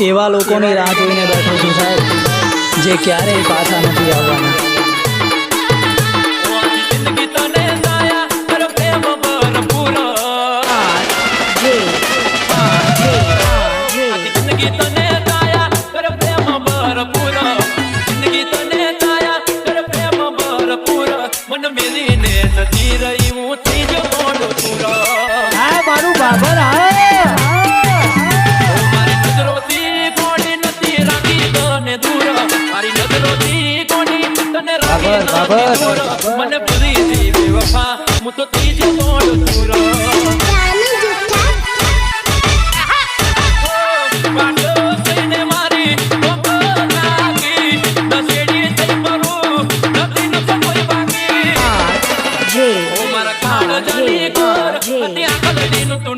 એવા લોકોની રાહ જોઈને બેઠો છું સાહેબ જે ક્યારેય પાછા નથી આવવાના મન મેલીને જતી રહી હું થઈ જ મોડું મારું બાબર કોર બાબર. મને પૂરી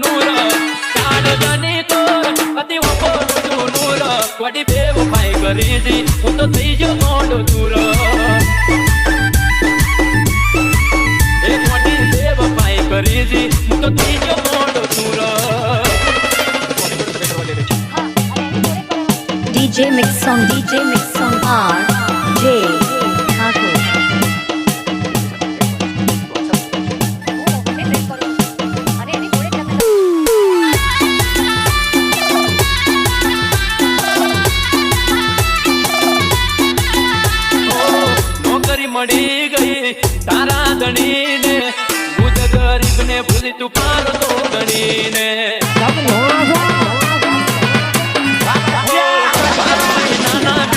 નૂર કાળ હું તો અતિ વપોરનું તું નૂર. વડી બેવફાઈ કરી દી હું તો થઈ ગયો મોડો દૂર. કરી દી હું તો થઈ ગયો મોડો દૂર DJ Mix Song DJ Mix Song R J Thakur નોકરી મળી ગઈ તારા ધણીને બુધ ગરીબને ભૂલી તું પાર તો ગણીને. નાના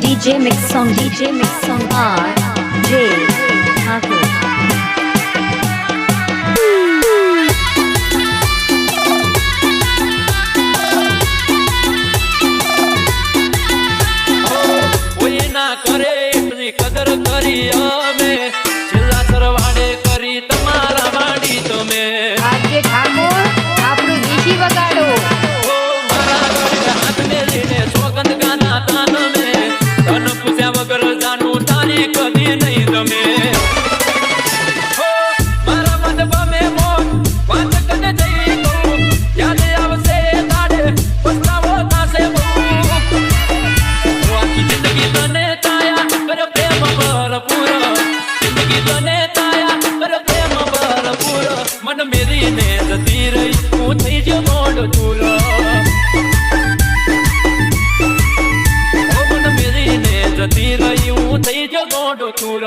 DJ Mix Song, DJ Mix Song R, J, Thakur. करे अपनी कदर करिया મન મેરીને જતી રહી હું થઈ ગયો મોડ ઓ મન મેરીને જતી રહી હું થઈ ગયો મોડ દૂર